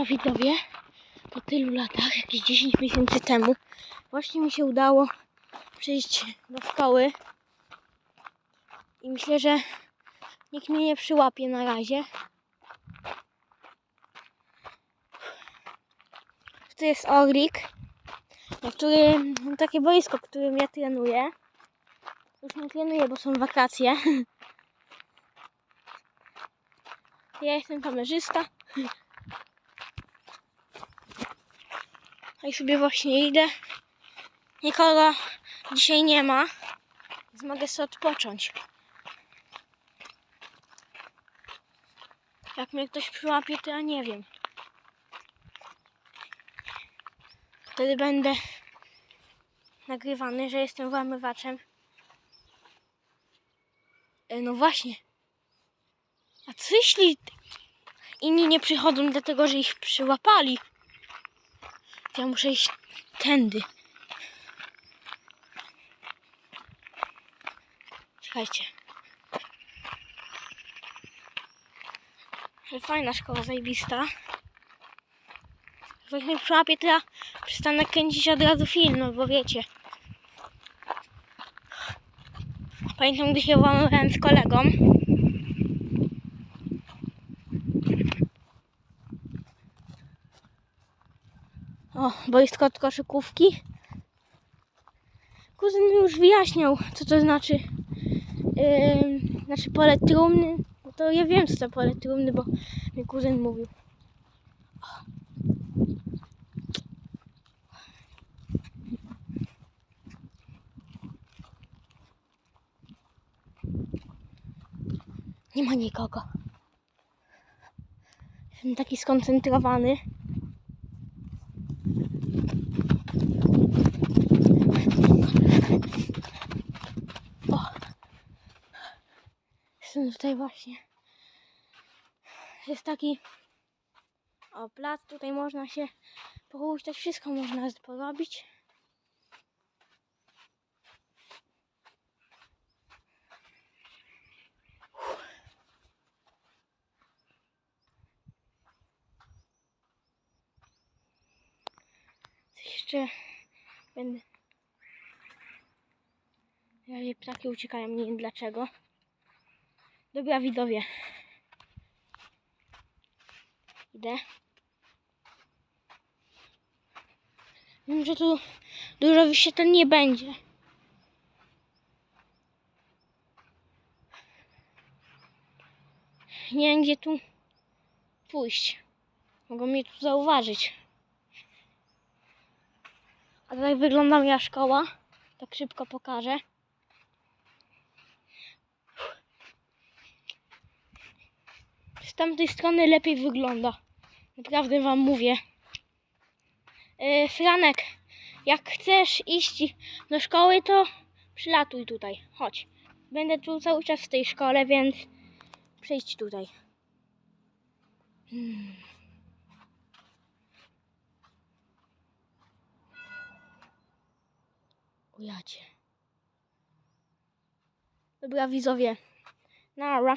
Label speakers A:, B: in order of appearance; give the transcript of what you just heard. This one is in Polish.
A: Siema widzowie, po tylu latach, jakieś 10 miesięcy temu, właśnie mi się udało przyjść do szkoły i myślę, że nikt mnie nie przyłapie na razie. Tu jest Orlik, na którym, no, takie boisko, którym ja trenuję. Już nie trenuję, bo są wakacje. Ja jestem kamerzysta. A i sobie właśnie idę. Nikogo dzisiaj nie ma, więc mogę sobie odpocząć. Jak mnie ktoś przyłapie, to ja nie wiem. Wtedy będę nagrywany, że jestem włamywaczem. E, No właśnie. A co jeśli inni nie przychodzą dlatego, że ich przyłapali? Ja muszę iść tędy. Czekajcie. Ale fajna szkoła, zajebista. Jak mnie przyłapie, to ja przestanę kręcić od razu film, bo wiecie. Pamiętam, gdy się łamałem z kolegą. O, boisko od koszykówki. Kuzyn mi już wyjaśniał, co to znaczy. Yy, znaczy pole trumny. No to ja wiem, co to pole trumny, bo mi kuzyn mówił. Nie ma nikogo. Jestem taki skoncentrowany. O. Tutaj właśnie. Jest taki o plac, tutaj można się pochuśtać, wszystko można porobić. Coś jeszcze będę ptaki uciekają, nie wiem dlaczego. Dobra widzowie. Idę. Wiem, że tu dużo wyświetleń nie będzie. Nie wiem gdzie tu pójść. Mogą mnie tu zauważyć. A tak wygląda moja szkoła. Tak szybko pokażę. Tamtej strony lepiej wygląda. Naprawdę wam mówię. Yy, Franek, jak chcesz iść do szkoły, to przylatuj tutaj. Chodź. Będę tu cały czas w tej szkole, więc przyjdź tutaj. Hmm. Ujacie. Dobra, widzowie. Nara.